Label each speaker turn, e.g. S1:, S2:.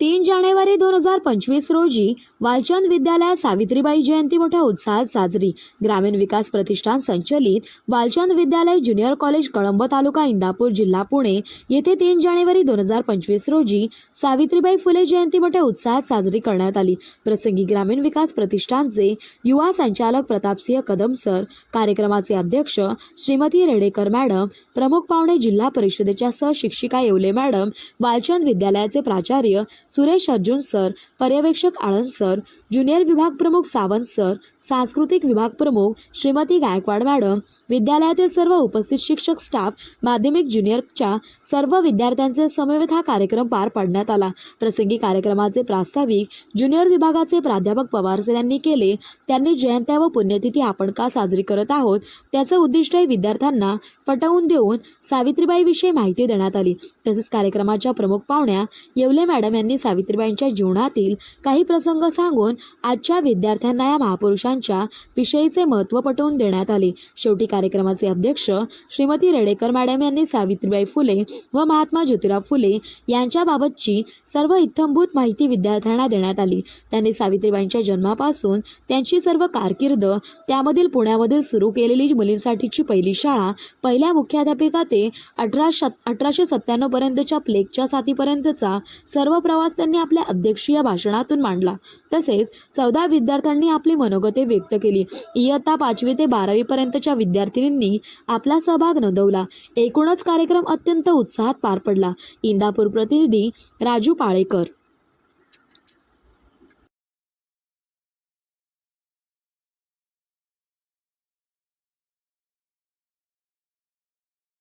S1: तीन जानेवारी दोन हजार पंचवीस रोजी वालचंद विद्यालयात सावित्रीबाई जयंती मोठ्या उत्साहात साजरी. ग्रामीण विकास प्रतिष्ठान संचलित वालचंद विद्यालय ज्युनियर कॉलेज कळंब तालुका इंदापूर जिल्हा पुणे येथे तीन जानेवारी दोन हजार पंचवीस रोजी सावित्रीबाई फुले जयंती मोठ्या उत्साहात साजरी करण्यात आली. प्रसंगी ग्रामीण विकास प्रतिष्ठानचे युवा संचालक प्रतापसिंह कदम सर कार्यक्रमाचे अध्यक्ष श्रीमती रेडेकर मॅडम प्रमुख पाहुणे जिल्हा परिषदेच्या सहशिक्षिका येवले मॅडम वालचंद विद्यालयाचे प्राचार्य सुरेश अर्जुन सर पर्यवेक्षक आळंद सर ज्युनियर विभाग प्रमुख सावंत सर सांस्कृतिक विभाग प्रमुख श्रीमती गायकवाड मॅडम विद्यालयातील सर्व उपस्थित शिक्षक स्टाफ माध्यमिक ज्युनियरच्या सर्व विद्यार्थ्यांचे समवेत हा कार्यक्रम पार पाडण्यात आला. प्रसंगी कार्यक्रमाचे प्रास्ताविक ज्युनियर विभागाचे प्राध्यापक पवार सर यांनी केले. त्यांनी जयंत्या व पुण्यतिथी आपण का साजरी करत आहोत त्याचं उद्दिष्टही विद्यार्थ्यांना पटवून देऊन सावित्रीबाईविषयी माहिती देण्यात आली. तसेच कार्यक्रमाच्या प्रमुख पाहुण्या येवले मॅडम यांनी सावित्रीबाईंच्या जीवनातील काही प्रसंग सांगून आजच्या विद्यार्थ्यांना या महापुरुषांच्या विषयीचे महत्त्व पटवून देण्यात आले. शेवटी कार्यक्रमाचे अध्यक्ष श्रीमती रेडेकर मॅडम यांनी सावित्रीबाई फुले व महात्मा ज्योतिराव फुले यांच्याबाबतची सर्व इत्थंभूत माहिती विद्यार्थ्यांना देण्यात आली. त्यांनी सावित्रीबाईंच्या जन्मापासून त्यांची सर्व कारकीर्द त्यामधील पुण्यामधील सुरू केलेली मुलींसाठीची पहिली शाळा पहिल्या मुख्याध्यापिका ते अठरा अठराशे सत्त्याण्णव पर्यंतच्या प्लेगच्या साथीपर्यंतचा सर्व प्रवास त्यांनी आपल्या अध्यक्षीय भाषणातून मांडला. तसेच चौदा विद्यार्थ्यांनी आपली मनोगते व्यक्त केली. इयत्ता पाचवी ते बारावीपर्यंतच्या विद्यार्थिनींनी आपला सहभाग नोंदवला. एकूणच कार्यक्रम अत्यंत उत्साहात पार पडला. इंदापूर प्रतिनिधी राजू पाळेकर.